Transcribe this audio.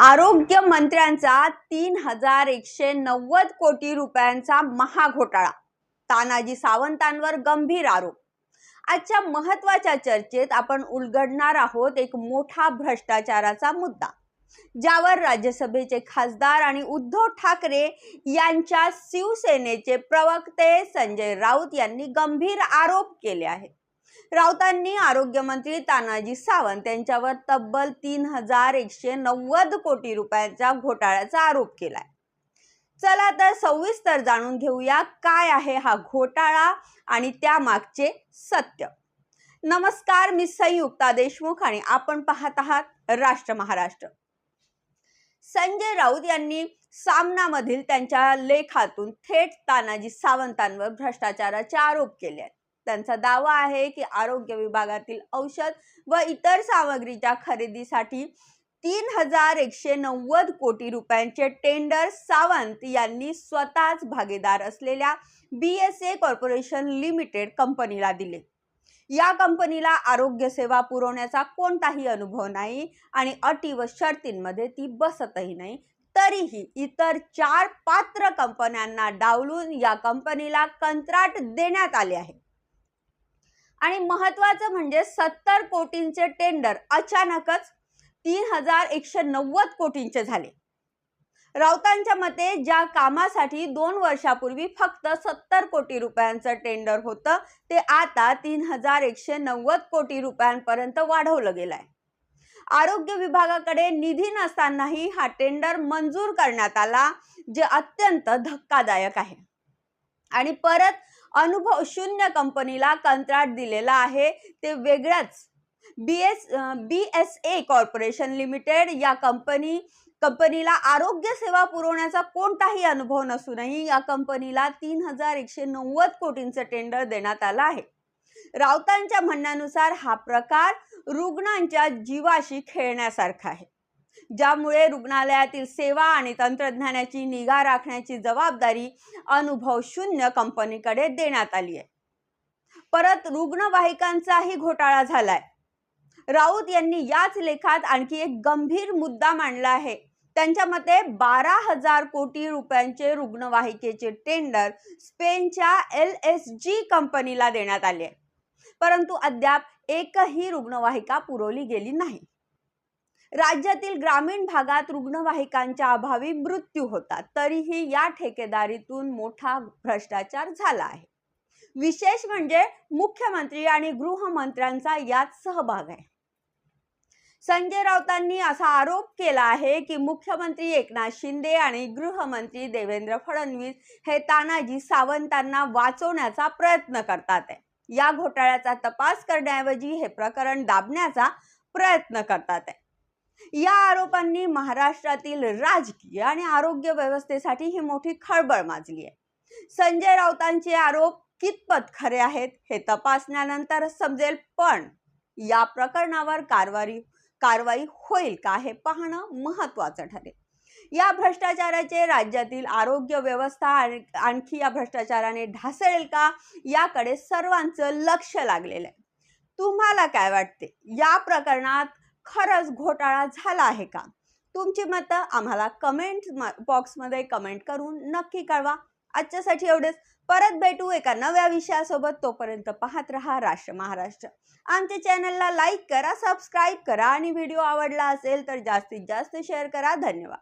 आरोग्य मंत्र्यांचा तीन हजार एकशे नव्वद कोटी रुपयांचा महाघोटाळा. तानाजी सावंतांवर गंभीर आरोप. आजच्या महत्त्वाच्या चर्चेत आपण उलगडणार आहोत एक मोठा भ्रष्टाचाराचा मुद्दा ज्यावर राज्यसभेचे खासदार आणि उद्धव ठाकरे यांच्या शिवसेनेचे प्रवक्ते संजय राऊत यांनी गंभीर आरोप केले आहेत. राऊतांनी आरोग्यमंत्री तानाजी सावंत यांच्यावर तब्बल तीन हजार एकशे नव्वद कोटी रुपयांच्या घोटाळ्याचा आरोप केलाय. चला तर सविस्तर जाणून घेऊया काय आहे हा घोटाळा आणि त्यामागचे सत्य. नमस्कार मी संयुक्ता देशमुख आणि आपण पाहत आहात राष्ट्र महाराष्ट्र. संजय राऊत यांनी सामनामधील त्यांच्या लेखातून थेट तानाजी सावंतांवर भ्रष्टाचाराचे आरोप केले आहेत त्यांचा दावा आहे की आरोग्य विभागातील औषध व इतर सामग्रीच्या खरेदीसाठी तीन हजार एकशे नव्वद कोटी रुपयांचे टेंडर सावंत यांनी स्वतःच भागीदार असलेल्या B S A corporation limited कंपनीला दिले. या कंपनीला आरोग्य सेवा पुरवण्याचा कोणताही अनुभव नाही आणि अटी व शर्तींमध्ये ती बसतही नाही तरीही इतर चार पात्र कंपन्यांना डावलून या कंपनीला कंत्राट देण्यात आले आहे. आणि महत्वाचं म्हणजे सत्तर कोटींचे टेंडर अचानकच तीन हजार एकशे नव्वद कोटींचे झाले. राऊतांच्या मते ज्या कामासाठी दोन वर्षापूर्वी फक्त सत्तर कोटी रुपयांचं टेंडर होतं ते आता तीन हजार एकशे नव्वद कोटी रुपयांपर्यंत वाढवलं गेलं आहे आरोग्य विभागाकडे निधी नसतानाही हा टेंडर मंजूर करण्यात आला जे अत्यंत धक्कादायक आहे. आणि परत अनुभव शून्य कंपनीला कंत्राट दिलेला आहे. ते वेगळंच. B S B S A corporation limited या कंपनी कंपनीला आरोग्य सेवा पुरवण्याचा कोणताही अनुभव नसूनही या कंपनीला तीन हजार एकशे नव्वद कोटींचं टेंडर देण्यात आलं आहे. राऊतांच्या म्हणण्यानुसार हा प्रकार रुग्णांच्या जीवाशी खेळण्यासारखा आहे. ज्यामुळे रुग्णालयातील सेवा आणि तंत्रज्ञानाची निगा राखण्याची जबाबदारी अनुभव शून्य कंपनीकडे देण्यात आली आहे. परत रुग्णवाहिकांचाही घोटाळा झालाय. राऊत यांनी याच लेखात आणखी एक गंभीर मुद्दा मांडला आहे. त्यांच्या मते बारा हजार कोटी रुपयांचे रुग्णवाहिकेचे टेंडर स्पेनच्या एल एस जी कंपनीला देण्यात आले परंतु अद्याप एकही रुग्णवाहिका पुरवली गेली नाही. राज्यातील ग्रामीण भागात रुग्णवाहिकांच्या अभावी मृत्यू होतात. तरीही या ठेकेदारीतून मोठा भ्रष्टाचार झाला आहे. विशेष म्हणजे मुख्यमंत्री आणि गृहमंत्र्यांचा यात सहभाग आहे. संजय राऊतांनी असा आरोप केला आहे की मुख्यमंत्री एकनाथ शिंदे आणि गृहमंत्री देवेंद्र फडणवीस हे तानाजी सावंतांना वाचवण्याचा प्रयत्न करतात आहे. या घोटाळ्याचा तपास करण्याऐवजी हे प्रकरण दाबण्याचा प्रयत्न करतात आहे. या आरोपांनी महाराष्ट्रातील राजकीय आणि आरोग्य व्यवस्थेसाठी ही मोठी खळबळ माजली आहे. संजय राऊतांचे आरोप कितपत खरे आहेत हे तपासण्यानंतर समजेल पण या प्रकरणावर कारवाई कारवाई होईल का हे पाहणं महत्वाचं ठरेल. या भ्रष्टाचाराचे राज्यातील आरोग्य व्यवस्था आणखी या भ्रष्टाचाराने ढासळेल का याकडे सर्वांचं लक्ष लागलेलं आहे. तुम्हाला काय वाटते? या प्रकरणात खरंच घोटाळा झाला आहे का? तुमची मतं आम्हाला कमेंट बॉक्समध्ये कमेंट करून नक्की कळवा. आजच्यासाठी एवढेच. परत भेटू एका नव्या विषयासोबत. तोपर्यंत पाहत रहा राष्ट्र महाराष्ट्र. आमच्या चॅनलला लाईक करा सबस्क्राईब करा आणि व्हिडिओ आवडला असेल तर जास्तीत जास्त शेअर करा. धन्यवाद.